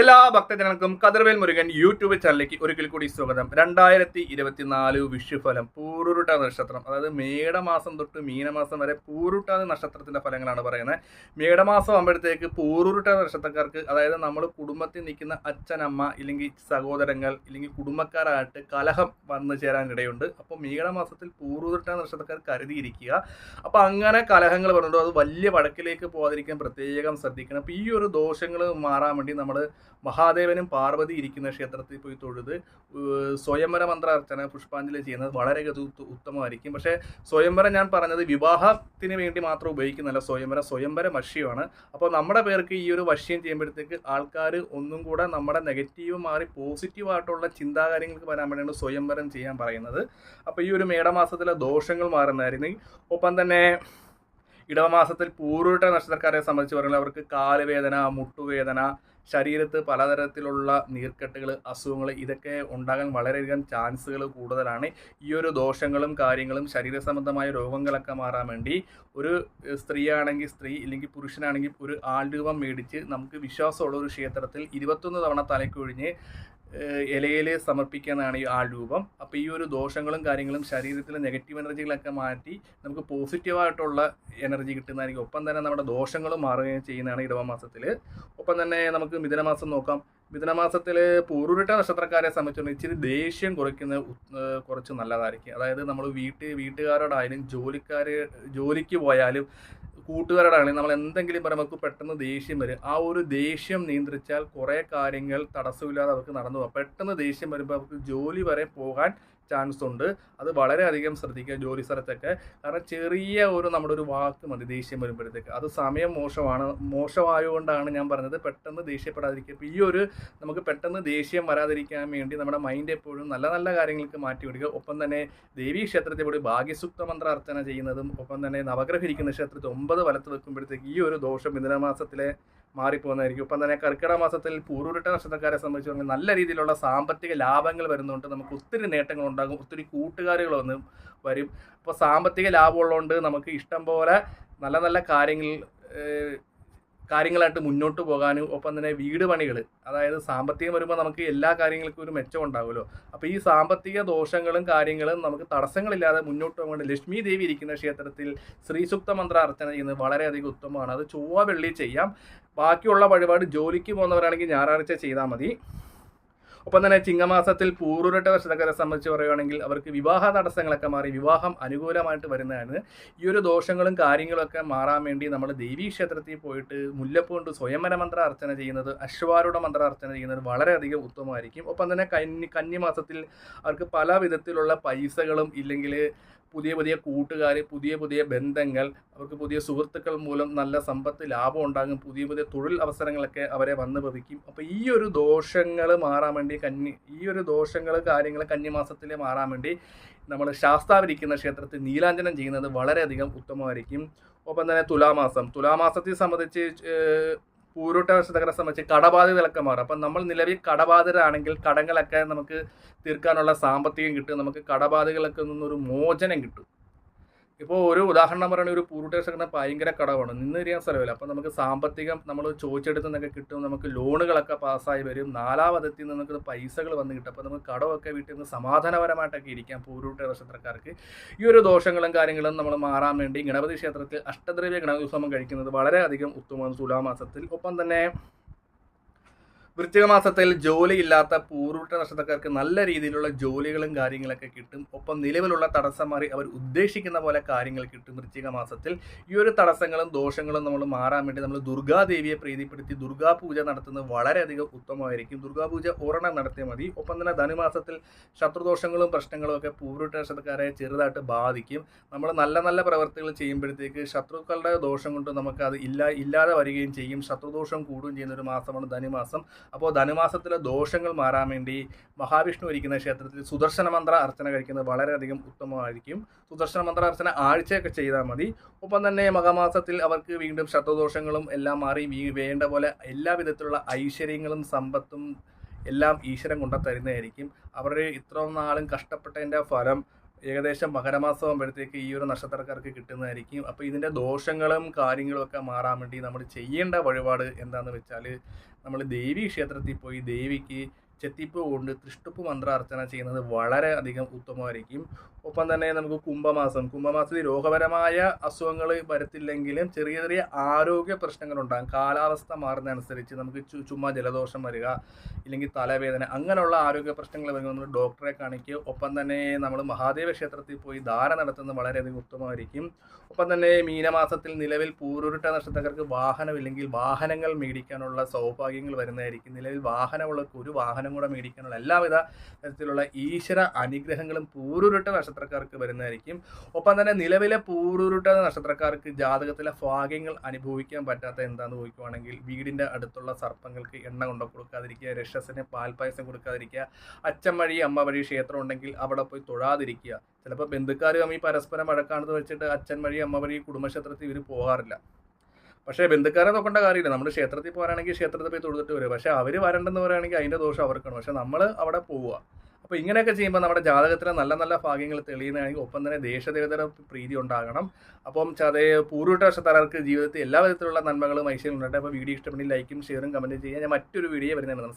എല്ലാ ഭക്തജനങ്ങൾക്കും കതിർവേൽ മുരുകൻ യൂട്യൂബ് ചാനലിലേക്ക് ഒരിക്കൽ കൂടി സ്വാഗതം. രണ്ടായിരത്തി ഇരുപത്തിനാല് വിഷുഫലം പൂരുരുട്ട നക്ഷത്രം. അതായത് മേടമാസം തൊട്ട് മീനമാസം വരെ പൂരുട്ട നക്ഷത്രത്തിന്റെ ഫലങ്ങളാണ് പറയുന്നത്. മേടമാസം ആകുമ്പോഴത്തേക്ക് പൂരുരുട്ട നക്ഷത്രക്കാർക്ക് അതായത് നമ്മൾ കുടുംബത്തിൽ നിൽക്കുന്ന അച്ഛനമ്മ ഇല്ലെങ്കിൽ സഹോദരങ്ങൾ ഇല്ലെങ്കിൽ കുടുംബക്കാരായിട്ട് കലഹം വന്നു ചേരാൻ ഇടയുണ്ട് അപ്പോൾ മേടമാസത്തിൽ പൂരുരുട്ട നക്ഷത്രക്കാർ കരുതിയിരിക്കുക. അപ്പോൾ അങ്ങനെ കലഹങ്ങൾ പറഞ്ഞിട്ടുണ്ടോ അത് വലിയ വടക്കിലേക്ക് പോകാതിരിക്കാൻ പ്രത്യേകം ശ്രദ്ധിക്കണം. അപ്പോൾ ഈ ഒരു ദോഷങ്ങൾ മാറാൻ വേണ്ടി നമ്മൾ മഹാദേവനും പാർവതി ഇരിക്കുന്ന ക്ഷേത്രത്തിൽ പോയി തൊഴുത് സ്വയംവര മന്ത്രാർച്ചന പുഷ്പാഞ്ജലി ചെയ്യുന്നത് വളരെ ഉത്തമമായിരിക്കും. പക്ഷേ സ്വയംവരം ഞാൻ പറഞ്ഞത് വിവാഹത്തിന് വേണ്ടി മാത്രം ഉപയോഗിക്കുന്നതല്ല. സ്വയംവര സ്വയംവര വശ്യമാണ് അപ്പോൾ നമ്മുടെ പേർക്ക് ഈ ഒരു വശ്യം ചെയ്യുമ്പോഴത്തേക്ക് ആൾക്കാർ ഒന്നും കൂടെ നമ്മുടെ നെഗറ്റീവ് മാറി പോസിറ്റീവ് ആയിട്ടുള്ള ചിന്താകാര്യങ്ങൾക്ക് വരാൻ വേണ്ടിയാണ് സ്വയംവരം ചെയ്യാൻ പറയുന്നത്. അപ്പോൾ ഈ ഒരു മേടമാസത്തിലെ ദോഷങ്ങൾ മാറുന്നതായിരുന്നു. ഒപ്പം തന്നെ ഇടവമാസത്തിൽ പൂർവട്ട നക്ഷത്രക്കാരെ സംബന്ധിച്ച് പറയുന്നത് അവർക്ക് കാലുവേദന മുട്ടുവേദന ശരീരത്ത് പലതരത്തിലുള്ള നീർക്കെട്ടുകൾ അസുഖങ്ങൾ ഇതൊക്കെ ഉണ്ടാകാൻ വളരെയധികം ചാൻസുകൾ കൂടുതലാണ്. ഈ ഒരു ദോഷങ്ങളും കാര്യങ്ങളും ശരീര സംബന്ധമായ രോഗങ്ങളൊക്കെ മാറാൻ വേണ്ടി ഒരു സ്ത്രീയാണെങ്കിൽ സ്ത്രീ ഇല്ലെങ്കിൽ പുരുഷനാണെങ്കിൽ ഒരു ആൾരൂപം മേടിച്ച് നമുക്ക് വിശ്വാസമുള്ള ഒരു ക്ഷേത്രത്തിൽ ഇരുപത്തൊന്ന് തവണ തലക്കൊഴിഞ്ഞ് ഇലയിൽ സമർപ്പിക്കുന്നതാണ് ഈ ആൾരൂപം അപ്പോൾ ഈ ഒരു ദോഷങ്ങളും കാര്യങ്ങളും ശരീരത്തിലെ നെഗറ്റീവ് എനർജികളൊക്കെ മാറ്റി നമുക്ക് പോസിറ്റീവായിട്ടുള്ള എനർജി കിട്ടുന്നതായിരിക്കും. ഒപ്പം തന്നെ നമ്മുടെ ദോഷങ്ങളും മാറുകയും ചെയ്യുന്നതാണ് ഇടവമാസത്തിൽ ഒപ്പം തന്നെ നമുക്ക് മിഥുനമാസം നോക്കാം. മിഥുനമാസത്തിൽ പൂർവട്ട നക്ഷത്രക്കാരെ സംബന്ധിച്ചിടത്തോളം ഇച്ചിരി ദേഷ്യം കുറയ്ക്കുന്ന കുറച്ച് നല്ലതായിരിക്കും. അതായത് നമ്മൾ വീട്ടിൽ വീട്ടുകാരോടായാലും ജോലിക്കാർ ജോലിക്ക് പോയാലും കൂട്ടുകാരോടാണെങ്കിലും നമ്മൾ എന്തെങ്കിലും പറയുമ്പോൾ നമുക്ക് പെട്ടെന്ന് ദേഷ്യം വരും. ആ ഒരു ദേഷ്യം നിയന്ത്രിച്ചാൽ കുറേ കാര്യങ്ങൾ തടസ്സമില്ലാതെ അവർക്ക് നടന്നു പോകാം. പെട്ടെന്ന് ദേഷ്യം വരുമ്പോൾ അവർക്ക് ജോലി വരെ പോകാൻ ചാൻസ് ഉണ്ട്. അത് വളരെയധികം ശ്രദ്ധിക്കുക ജോലി സ്ഥലത്തൊക്കെ. കാരണം ചെറിയ ഒരു നമ്മുടെ ഒരു വാക്ക് മതി ദേഷ്യം വരുമ്പോഴത്തേക്ക്. അത് സമയം മോശമാണ്. മോശമായതുകൊണ്ടാണ് ഞാൻ പറഞ്ഞത് പെട്ടെന്ന് ദേഷ്യപ്പെടാതിരിക്കുക. ഈ ഒരു നമുക്ക് പെട്ടെന്ന് ദേഷ്യം വരാതിരിക്കാൻ വേണ്ടി നമ്മുടെ മൈൻഡ് എപ്പോഴും നല്ല നല്ല കാര്യങ്ങൾക്ക് മാറ്റി വിടുക. ഒപ്പം തന്നെ ദേവീ ക്ഷേത്രത്തിൽ കൂടി ഭാഗ്യസുക്ത മന്ത്ര അർച്ചന ചെയ്യുന്നതും ഒപ്പം തന്നെ നവഗ്രഹിക്കുന്ന ക്ഷേത്രത്തിൽ ഒമ്പത് വലത്ത് വെക്കുമ്പോഴത്തേക്ക് ഈ ഒരു ദോഷം മിഥുനമാസത്തിലെ മാറിപ്പോകുന്നതായിരിക്കും. ഒപ്പം തന്നെ കർക്കിടക മാസത്തിൽ പൂർവരുട്ട നക്ഷത്രക്കാരെ സംബന്ധിച്ച് നല്ല രീതിയിലുള്ള സാമ്പത്തിക ലാഭങ്ങൾ വരുന്നുണ്ട് നമുക്ക് ഒത്തിരി നേട്ടങ്ങൾ ഉണ്ടാകും. ഒത്തിരി കൂട്ടുകാരികൾ വന്ന് വരും. അപ്പോൾ സാമ്പത്തിക ലാഭമുള്ളതുകൊണ്ട് നമുക്ക് ഇഷ്ടം പോലെ നല്ല നല്ല കാര്യങ്ങൾ കാര്യങ്ങളായിട്ട് മുന്നോട്ട് പോകാനും ഒപ്പം തന്നെ വീട് പണികൾ അതായത് സാമ്പത്തികം വരുമ്പോൾ നമുക്ക് എല്ലാ കാര്യങ്ങൾക്കും ഒരു മെച്ചം ഉണ്ടാവുമല്ലോ അപ്പോൾ ഈ സാമ്പത്തിക ദോഷങ്ങളും കാര്യങ്ങളും നമുക്ക് തടസ്സങ്ങളില്ലാതെ മുന്നോട്ട് പോകേണ്ട ലക്ഷ്മി ദേവി ഇരിക്കുന്ന ക്ഷേത്രത്തിൽ ശ്രീസുക്ത മന്ത്ര അർച്ചന ചെയ്യുന്നത് വളരെയധികം ഉത്തമമാണ്. അത് ചൊവ്വ വെള്ളി ചെയ്യാം. ബാക്കിയുള്ള വഴിപാട് ജോലിക്ക് പോകുന്നവരാണെങ്കിൽ ഞായറാഴ്ച ചെയ്താൽ മതി. ഒപ്പം തന്നെ ചിങ്ങമാസത്തിൽ പൂർവരട്ട വർഷക്കാരെ സംബന്ധിച്ച് പറയുകയാണെങ്കിൽ അവർക്ക് വിവാഹ തടസ്സങ്ങളൊക്കെ മാറി വിവാഹം അനുകൂലമായിട്ട് വരുന്നതാണ്. ഈ ഒരു ദോഷങ്ങളും കാര്യങ്ങളൊക്കെ മാറാൻ വേണ്ടി നമ്മൾ ദേവീ ക്ഷേത്രത്തിൽ പോയിട്ട് മുല്ലപ്പൂണ്ട് സ്വയംവര മന്ത്ര അർച്ചന ചെയ്യുന്നത് അശ്വാരൂഢ മന്ത്ര അർച്ചന ചെയ്യുന്നത് വളരെയധികം ഉത്തമമായിരിക്കും. ഒപ്പം തന്നെ കന്നി കന്നിമാസത്തിൽ അവർക്ക് പല വിധത്തിലുള്ള പൈസകളും ഇല്ലെങ്കിൽ പുതിയ പുതിയ കൂട്ടുകാർ പുതിയ പുതിയ ബന്ധങ്ങൾ അവർക്ക് പുതിയ സുഹൃത്തുക്കൾ മൂലം നല്ല സമ്പത്ത് ലാഭം ഉണ്ടാകും പുതിയ പുതിയ തൊഴിൽ അവസരങ്ങളൊക്കെ അവരെ വന്നു ഭവിക്കും. അപ്പോൾ ഈ ഒരു ദോഷങ്ങൾ മാറാൻ വേണ്ടി കന്നി ഈ ഒരു ദോഷങ്ങൾ കാര്യങ്ങൾ കന്നിമാസത്തിൽ മാറാൻ വേണ്ടി നമ്മൾ ശാസ്താവിരിക്കുന്ന ക്ഷേത്രത്തിൽ നീലാഞ്ജനം ചെയ്യുന്നത് വളരെയധികം ഉത്തമമായിരിക്കും. ഒപ്പം തന്നെ തുലാമാസം തുലാമാസത്തെ സംബന്ധിച്ച് ഏഹ്, പൂരോട്ട നക്ഷത്രക്കാരെ സംബന്ധിച്ച് കടബാധ്യതകളൊക്കെ മാറും. അപ്പം നമ്മൾ നിലവിൽ കടബാധിതരാണെങ്കിൽ കടങ്ങളൊക്കെ നമുക്ക് തീർക്കാനുള്ള സാമ്പത്തികം കിട്ടും. നമുക്ക് കടബാധകളൊക്കെ നിന്നൊരു മോചനം കിട്ടും. ഇപ്പോൾ ഒരു ഉദാഹരണം പറയുകയാണെങ്കിൽ ഒരു പൂർട്ടേഴ്സൊക്കെ ഭയങ്കര കടവാണ്. നിന്ന് തിരിയാൻ സ്ഥലമില്ല. അപ്പം നമുക്ക് സാമ്പത്തികം നമ്മൾ ചോദിച്ചെടുത്ത് നിന്നൊക്കെ കിട്ടും. നമുക്ക് ലോണുകളൊക്കെ പാസ്സായി വരും. നാലാമതത്തിൽ നിന്ന് നമുക്ക് പൈസകൾ വന്ന് കിട്ടും. അപ്പോൾ നമുക്ക് കടമൊക്കെ വീട്ടിൽ നിന്ന് സമാധാനപരമായിട്ടൊക്കെ ഇരിക്കാം പൂരൂട്ട നക്ഷത്രക്കാർക്ക് ഈ ഒരു ദോഷങ്ങളും കാര്യങ്ങളും നമ്മൾ മാറാൻ വേണ്ടി ഗണപതി ക്ഷേത്രത്തിൽ അഷ്ടദ്രവ്യ ഗണപതി ഉത്സവം കഴിക്കുന്നത് വളരെയധികം ഉത്തമമാണ് തുലാമാസത്തിൽ ഒപ്പം തന്നെ വൃശ്ചിക മാസത്തിൽ ജോലിയില്ലാത്ത പൂർവട്ട നക്ഷത്രക്കാർക്ക് നല്ല രീതിയിലുള്ള ജോലികളും കാര്യങ്ങളൊക്കെ കിട്ടും. ഒപ്പം നിലവിലുള്ള തടസ്സം മാറി അവർ ഉദ്ദേശിക്കുന്ന പോലെ കാര്യങ്ങൾ കിട്ടും വൃശ്ചിക മാസത്തിൽ ഈ ഒരു തടസ്സങ്ങളും ദോഷങ്ങളും നമ്മൾ മാറാൻ വേണ്ടി നമ്മൾ ദുർഗാദേവിയെ പ്രീതിപ്പെടുത്തി ദുർഗാപൂജ നടത്തുന്നത് വളരെയധികം ഉത്തമമായിരിക്കും. ദുർഗാപൂജ ഒരെണ്ണം നടത്തിയാൽ മതി. ഒപ്പം തന്നെ ധനുമാസത്തിൽ ശത്രുദോഷങ്ങളും പ്രശ്നങ്ങളും ഒക്കെ പൂർവട്ട നക്ഷത്രക്കാരെ ചെറുതായിട്ട് ബാധിക്കും. നമ്മൾ നല്ല നല്ല പ്രവർത്തികൾ ചെയ്യുമ്പോഴത്തേക്ക് ശത്രുക്കളുടെ ദോഷം കൊണ്ട് നമുക്ക് അത് ഇല്ല ഇല്ലാതെ വരികയും ചെയ്യും. ശത്രുദോഷം കൂടുകയും ചെയ്യുന്ന ഒരു മാസമാണ് ധനുമാസം. അപ്പോൾ ധനുമാസത്തിലെ ദോഷങ്ങൾ മാറാൻ വേണ്ടി മഹാവിഷ്ണു ഇരിക്കുന്ന ക്ഷേത്രത്തിൽ സുദർശന മന്ത്ര അർച്ചന കഴിക്കുന്നത് വളരെയധികം ഉത്തമമായിരിക്കും. സുദർശന മന്ത്ര അർച്ചന ആഴ്ചയൊക്കെ ചെയ്താൽ മതി. ഒപ്പം തന്നെ മകമാസത്തിൽ അവർക്ക് വീണ്ടും ശത്രുദോഷങ്ങളും എല്ലാം മാറി വേണ്ട പോലെ എല്ലാ വിധത്തിലുള്ള ഐശ്വര്യങ്ങളും സമ്പത്തും എല്ലാം ഈശ്വരൻ കൊണ്ടു തരുന്നതായിരിക്കും അവർ ഇത്ര നാളും കഷ്ടപ്പെട്ടതിന്റെ ഫലം ഏകദേശം മകരമാസം ആകുമ്പോഴത്തേക്ക് ഈ ഒരു നക്ഷത്രക്കാർക്ക് കിട്ടുന്നതായിരിക്കും. അപ്പോൾ ഇതിന്റെ ദോഷങ്ങളും കാര്യങ്ങളും ഒക്കെ മാറാൻ വേണ്ടി നമ്മൾ ചെയ്യേണ്ട വഴിപാട് എന്താണെന്ന് വെച്ചാൽ നമ്മൾ ദേവി ക്ഷേത്രത്തിൽ പോയി ദേവിക്ക് ചെത്തിപ്പ് കൊണ്ട് തൃഷ്ടുപ്പ് മന്ത്രാർച്ചന ചെയ്യുന്നത് വളരെ അധികം ഉത്തമമായിരിക്കും. ഒപ്പം തന്നെ നമുക്ക് കുംഭമാസം. കുംഭമാസത്തിൽ രോഗപരമായ അസുഖങ്ങൾ വരത്തില്ലെങ്കിലും ചെറിയ ചെറിയ ആരോഗ്യ പ്രശ്നങ്ങൾ പ്രശ്നങ്ങളുണ്ടാകും കാലാവസ്ഥ മാറുന്നതനുസരിച്ച് നമുക്ക് ചുമ്മാ ജലദോഷം വരിക ഇല്ലെങ്കിൽ തലവേദന അങ്ങനെയുള്ള ആരോഗ്യ പ്രശ്നങ്ങൾ വരുമ്പോൾ നമ്മൾ ഡോക്ടറെ കാണിക്കുക. ഒപ്പം തന്നെ നമ്മൾ മഹാദേവ ക്ഷേത്രത്തിൽ പോയി ധാര നടത്തുന്നത് വളരെയധികം ഉത്തമമായിരിക്കും. ഒപ്പം തന്നെ മീനമാസത്തിൽ നിലവിൽ പൂരുരുട്ട നക്ഷത്രക്കാർക്ക് വാഹനമില്ലെങ്കിൽ വാഹനങ്ങൾ മേടിക്കാനുള്ള സൗഭാഗ്യങ്ങൾ വരുന്നതായിരിക്കും. നിലവിൽ വാഹനമുള്ളവർക്ക് ഒരു വാഹനം കൂടെ മേടിക്കാനുള്ള എല്ലാവിധ തരത്തിലുള്ള ഈശ്വര അനുഗ്രഹങ്ങളും പൂരുരുട്ട നക്ഷത്രക്കാർക്ക് വരുന്നതായിരിക്കും. ഒപ്പം തന്നെ നിലവിലെ പൂരുരുട്ട നക്ഷത്രക്കാർക്ക് ജാതകത്തിലെ ഭാഗ്യങ്ങൾ അനുഭവിക്കാൻ പറ്റാത്ത എന്താണെന്ന് ചോദിക്കുവാണെങ്കിൽ വീടിന്റെ അടുത്തുള്ള സർപ്പങ്ങൾക്ക് എണ്ണ കൊണ്ടു കൊടുക്കാതിരിക്കുക രക്ഷസിന് പാൽപ്പായസം കൊടുക്കാതിരിക്കുക അച്ഛൻ വഴി അമ്മ വഴി ക്ഷേത്രം ഉണ്ടെങ്കിൽ അവിടെ പോയി തൊഴാതിരിക്കുക. ചിലപ്പോൾ ബന്ധുക്കാർ തമ്മിൽ പരസ്പരം വഴക്കാണെന്ന് വെച്ചിട്ട് അച്ഛൻ വഴി അമ്മ വഴി കുടുംബക്ഷേത്രത്തിൽ ഇവർ പോകാറില്ല. പക്ഷേ ബന്ധുക്കാരെ നോക്കേണ്ട കാര്യമില്ല. നമ്മൾ ക്ഷേത്രത്തിൽ പോകാനാണെങ്കിൽ ക്ഷേത്രത്തിൽ പോയി തൊഴുതിട്ട് വരും പക്ഷേ അവർ വരണ്ടെന്ന് പറയുകയാണെങ്കിൽ അതിന്റെ ദോഷം അവർക്കാണ്. പക്ഷേ നമ്മൾ അവിടെ പോവുക. അപ്പോൾ ഇങ്ങനെയൊക്കെ ചെയ്യുമ്പോൾ നമ്മുടെ ജാതകത്തിലെ നല്ല നല്ല ഭാഗ്യങ്ങൾ തെളിയുന്നതാണെങ്കിൽ ഒപ്പം തന്നെ ദേശദേവതയുടെ പ്രീതി ഉണ്ടാകണം. അപ്പം ചതേ പൂർവ വർഷത്തലർക്ക് ജീവിതത്തിൽ എല്ലാ വിധത്തിലുള്ള നന്മകളും ഐശ്വര്യം ഉണ്ടായിട്ട് അപ്പോൾ വീഡിയോ ഇഷ്ടപ്പെടുന്ന ലൈക്കും ഷെയറും കമന്റും ചെയ്യാൻ ഞാൻ മറ്റൊരു വീഡിയോ വരുന്നതാണ്